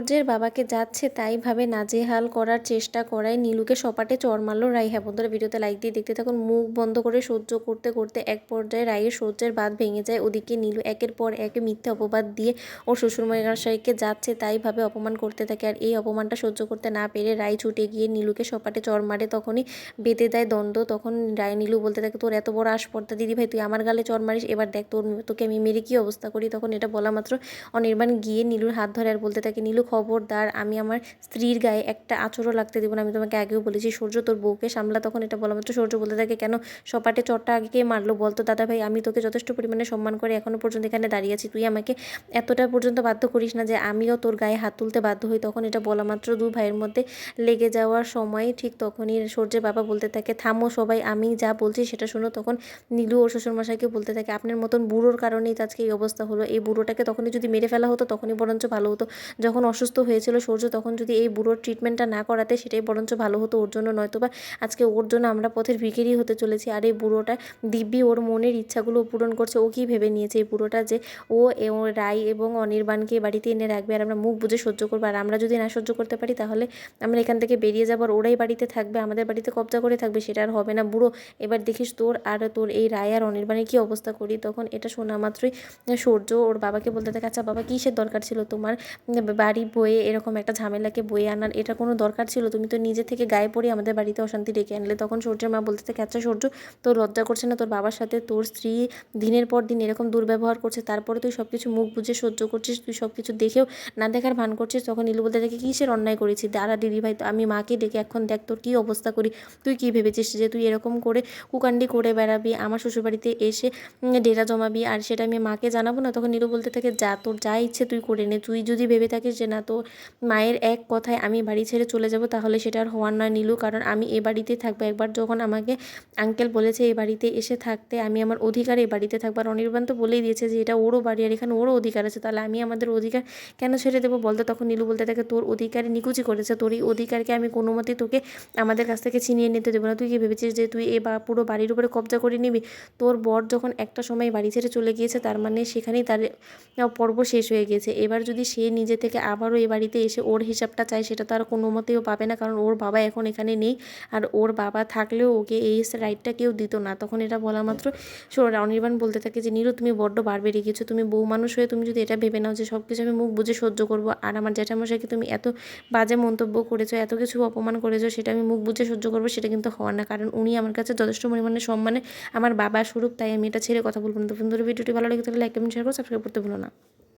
সূর্যের বাবাকে যাচ্ছে তাই ভাবে নাজেহাল করার চেষ্টা করায় নীলুকে সপাটে চর মারলো রাই। হ্যাঁ বন্ধুরা, ভিডিওতে লাইক দিয়ে দেখতে থাকুন। মুখ বন্ধ করে সহ্য করতে করতে এক পর্যায়ে রায়ের সহ্যের বাঁধ ভেঙে যায়। ওদিকে নীলু একের পর এক মিথ্যে অপবাদ দিয়ে ওর শ্বশুরমশাইকে যাচ্ছে তাই ভাবে অপমান করতে থাকে। আর এই অপমানটা সহ্য করতে না পেরে রায় ছুটে গিয়ে নীলুকে সপাটে চর মারে। তখনই বেঁধে দেয় দ্বন্দ্ব। তখন রায় নীলু বলতে থাকে, তোর এত বড় আসপর্দা দিদি ভাই, তুই আমার গালে চর মারিস? এবার দেখ, তোর, তোকে আমি মেরে কী অবস্থা করি? তখন এটা বলা মাত্র অনির্বাণ গিয়ে নীলুর হাত ধরে আর বলতে থাকে, নীলু খবরদার, আমি আমার স্ত্রীর গায়ে একটা আঁচড়ও লাগতে দেবো না। আমি তোমাকে আগেও বলেছি, সূর্য তোর বউকে সামলা। তখন এটা বলা মাত্র সূর্য বলতে থাকে, কেন সপাটে চটটা আগে কে মারলো বলতো দাদা ভাই, আমি তোকে যথেষ্ট পরিমাণে সম্মান করে এখনও পর্যন্ত এখানে দাঁড়িয়ে আছি। তুই আমাকে এতটা পর্যন্ত বাধ্য করিস না যে আমিও তোর গায়ে হাত তুলতে বাধ্য হই। তখন এটা বলা মাত্র দু ভাইয়ের মধ্যে লেগে যাওয়ার সময় ঠিক তখনই সূর্যের বাবা বলতে থাকে, থামো সবাই, আমি যা বলছি সেটা শোনো। তখন নীলু ও শ্বশুরমশাইকে বলতে থাকে, আপনার মতন বুড়োর কারণেই আজকে এই অবস্থা হলো। এই বুড়োটাকে তখনই যদি মেরে ফেলা হতো, তখনই বরঞ্চ ভালো হতো। যখন অসুস্থ হয়েছিল সূর্য তখন যদি এই বুড়োর ট্রিটমেন্টটা না করাতে সেটাই বরঞ্চ ভালো হতো ওর জন্য নয়তো বা আজকে ওর জন্য আমরা পথের ভিখিরি হতে চলেছি। আর এই বুড়োটা দিব্যি ওর মনের ইচ্ছাগুলো পূরণ করছে। ও কী ভেবে নিয়েছে এই বুড়োটা যে ও রায় এবং অনির্বাণকে বাড়িতে এনে রাখবে আর আমরা মুখ বুঝে সহ্য করব? আর আমরা যদি না সহ্য করতে পারি তাহলে আমরা এখান থেকে বেরিয়ে যাব আর ওরাই বাড়িতে থাকবে, আমাদের বাড়িতে কবজা করে থাকবে, সেটা আর হবে না। বুড়ো, এবার দেখিস তোর আর তোর এই রায় আর অনির্বাণের কী অবস্থা করি? তখন এটা শোনা মাত্রই সূর্য ওর বাবাকে বলতে থাকে আচ্ছা বাবা, কিসের দরকার ছিল তোমার? বাড়ি বয়ে এরকম একটা ঝামেলাকে বয়ে আনার এটা কোনো দরকার ছিল? তুমি তো নিজে থেকে গায়ে পড়ে আমাদের বাড়িতে অশান্তি ডেকে আনলে। তখন সূর্যের মা বলতে থাকে আচ্ছা সূর্য, তোর লজ্জা করছে না? তোর বাবার সাথে তোর স্ত্রী দিনের পর দিন এরকম দুর্ব্যবহার করছে, তারপরে তুই সব কিছু মুখ বুঝে সহ্য করছিস, তুই সব কিছু দেখেও না দেখার ভান করছিস? তখন নীলু বলতে থাকে, কিসের অন্যায় করেছি? দাঁড়া দিদি ভাই আমি মাকে ডেকে এখন দেখ তোর কী অবস্থা করি? তুই কী ভেবেছিস যে তুই এরকম করে কুকান্ডি করে বেড়াবি? আমার শ্বশুরবাড়িতে এসে ডেরা জমাবি, আর সেটা আমি মাকে জানাব না? তখন নীলু বলতে থাকে, যা, তোর যা ইচ্ছে তুই করে নে। তুই যদি ভেবে থাকিস যে না তোর মায়ের এক কথায় আমি বাড়ি ছেড়ে চলে যাব, তাহলে সেটা আর হওয়ার নয় নিলু। কারণ আমি এ বাড়িতেই থাকব। একবার যখন আমাকে আঙ্কেল বলেছে এই বাড়িতে এসে থাকতে, আমি আমার অধিকার এই বাড়িতে থাকব। আর অনির্বাণ তো বলেই দিয়েছে যে এটা ওরও বাড়ি আর এখানে ওরও অধিকার আছে। তাহলে আমি আমাদের অধিকার কেন ছেড়ে দেবো বলতো? তখন নীলু বলতে থাকে, তোর অধিকারে নিকুচি করেছে। তোর এই অধিকারকে আমি কোনো মতেই তোকে আমাদের কাছ থেকে ছিনিয়ে নিতে দেবো না। তুই কি ভেবেছিস যে তুই এ বা পুরো বাড়ির উপরে কবজা করে নিবি? তোর বর যখন একটা সময় বাড়ি ছেড়ে চলে গিয়েছে, তার মানে সেখানেই তার পর্ব শেষ হয়ে গিয়েছে এবার যদি সে নিজে থেকে আবারও এ বাড়িতে এসে ওর হিসাবটা চায়, সেটা তো আর কোনো মতেও পাবে না, কারণ ওর বাবা এখন এখানে নেই। আর ওর বাবা থাকলেও ওকে এই রাইটটা কেউ দিত না। তখন এটা বলা মাত্র অনির্বাণ বলতে থাকে যে, নীরু, তুমি বড্ড বার বেরিয়ে গেছো তুমি বউ মানুষ হয়ে তুমি যদি এটা ভেবে নাও যে সব কিছু আমি মুখ বুঝে সহ্য করব, আর আমার জ্যাঠামশাইকে তুমি এত বাজে মন্তব্য করেছ, এত কিছু অপমান করেছ, সেটা আমি মুখ বুঝে সহ্য করব, সেটা কিন্তু হওয়ার না। কারণ উনি আমার কাছে যথেষ্ট পরিমাণে সম্মানে আমার বাবা স্বরূপ, তাই আমি এটা ছেড়ে কথা বলব না। তো ভিডিওটি ভালো লেগে থাকলে লাইক কমেন্ট শেয়ার করো সাবস্ক্রাইব করতে ভুলো না।